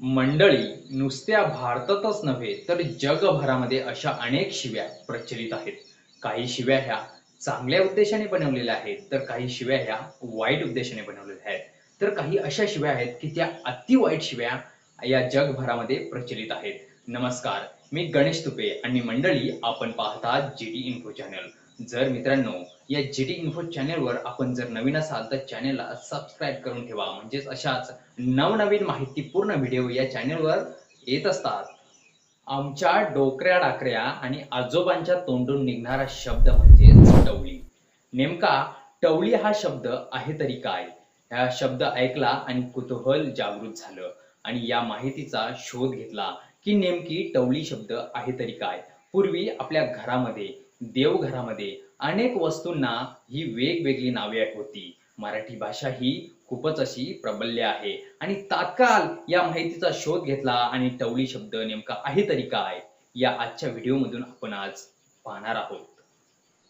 मंडळी नुसत्या भारतातच नव्हे तर जगभरामध्ये अशा अनेक शिव्या प्रचलित आहेत. काही शिव्या ह्या चांगल्या उद्देशाने बनवलेल्या आहेत तर काही शिव्या ह्या वाईट उद्देशाने बनवलेल्या आहेत. तर काही अशा शिव्या आहेत की त्या अति वाईट शिव्या या जगभरामध्ये प्रचलित आहेत. नमस्कार मी गणेश तुपे आणि मंडळी आपण पाहतात जी डी इन्फो चॅनल जर मित्रांनो या जी डी इन्फो चॅनेलवर आपण जर नवीन असाल तर चॅनेलला सबस्क्राईब करून ठेवा. म्हणजेच अशाच नवनवीन माहितीपूर्ण व्हिडिओ या चॅनेलवर येत असतात. आमच्या डोकऱ्या डाकऱ्या आणि आजोबांच्या तोंडून निघणारा शब्द म्हणजे टवळी. नेमका टवळी हा शब्द आहे तरी काय? हा शब्द ऐकला आणि कुतूहल जागृत झालं आणि या माहितीचा शोध घेतला की नेमकी टवळी शब्द आहे तरी काय? पूर्वी आपल्या घरामध्ये देवघरामध्ये अनेक वस्तूंना ही वेगवेगळी नावे होती. मराठी भाषा ही खूपच अशी प्रबल्य आहे. आणि तात्काळ या माहितीचा शोध घेतला आणि टवळी शब्द नेमका आहे तरी काय या आजच्या व्हिडिओमधून आपण आज पाहणार आहोत.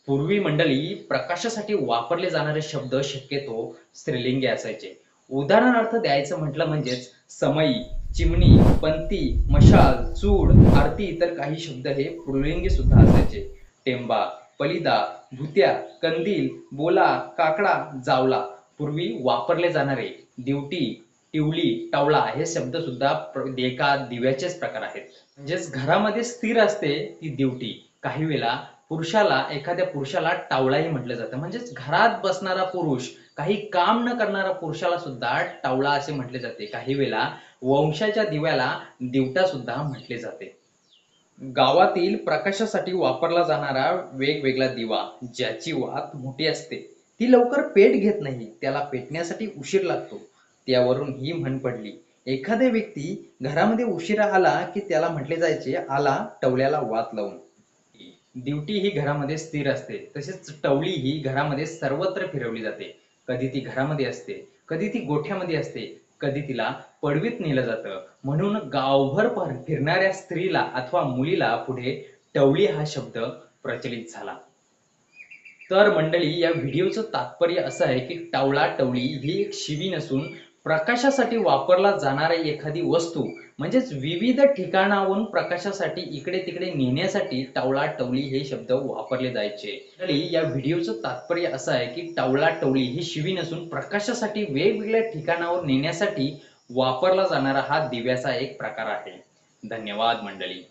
पूर्वी मंडळी प्रकाशासाठी वापरले जाणारे शब्द शक्यतो स्त्रीलिंगी असायचे. उदाहरणार्थ द्यायचं म्हटलं म्हणजेच समई चिमणी पंती मशाल चूड आरती इतर काही शब्द हे पुरुलिंगी सुद्धा असायचे. टेंबा पलिदा भुत्या कंदील बोला काकडा जावला. पूर्वी वापरले जाणारे दिवटी टिवली टावळा हे शब्द सुद्धा एका दिव्याचेच प्रकार आहेत. म्हणजेच घरामध्ये स्थिर असते ती दिवटी. काही वेळा पुरुषाला एखाद्या पुरुषाला टावळाही म्हटलं जातं. म्हणजेच घरात बसणारा पुरुष काही काम न करणारा पुरुषाला सुद्धा टावळा असे म्हटले जाते. काही वेळा वंशाच्या दिव्याला दिवटा सुद्धा म्हटले जाते. गावातील प्रकाशासाठी वापरला जाणारा वेगवेगळा दिवा ज्याची वात मोठी असते. ती लवकर पेट घेत नाही त्याला पेटण्यासाठी उशीर लागतो. त्यावरून ही म्हण पडली. एखाद्या व्यक्ती घरामध्ये उशिरा आला की त्याला म्हटले जायचे आला टवल्याला वात लावून. दिवटी ही घरामध्ये स्थिर असते. तसेच टवली ही घरामध्ये सर्वत्र फिरवली जाते. कधी ती घरामध्ये असते कधी ती गोठ्यामध्ये असते कधी तिला पडवीत नेलं जातं. म्हणून गावभर फिरणाऱ्या स्त्रीला अथवा मुलीला पुढे टवळी हा शब्द प्रचलित झाला. तर मंडळी या व्हिडिओचं तात्पर्य असं आहे की टावळा टवळी ही एक शिवी नसून प्रकाशासाठी वापरला जाणारी एखादी वस्तू म्हणजेच विविध ठिकाणाहून प्रकाशासाठी इकडे तिकडे नेण्यासाठी टावळा टवळी हे शब्द वापरले जायचे. या व्हिडिओचं तात्पर्य असं आहे की टावळा टवळी ही शिवी नसून प्रकाशासाठी वेगवेगळ्या ठिकाणावर नेण्यासाठी वापरला जाणारा हा दिव्याचा एक प्रकार आहे. धन्यवाद मंडळी.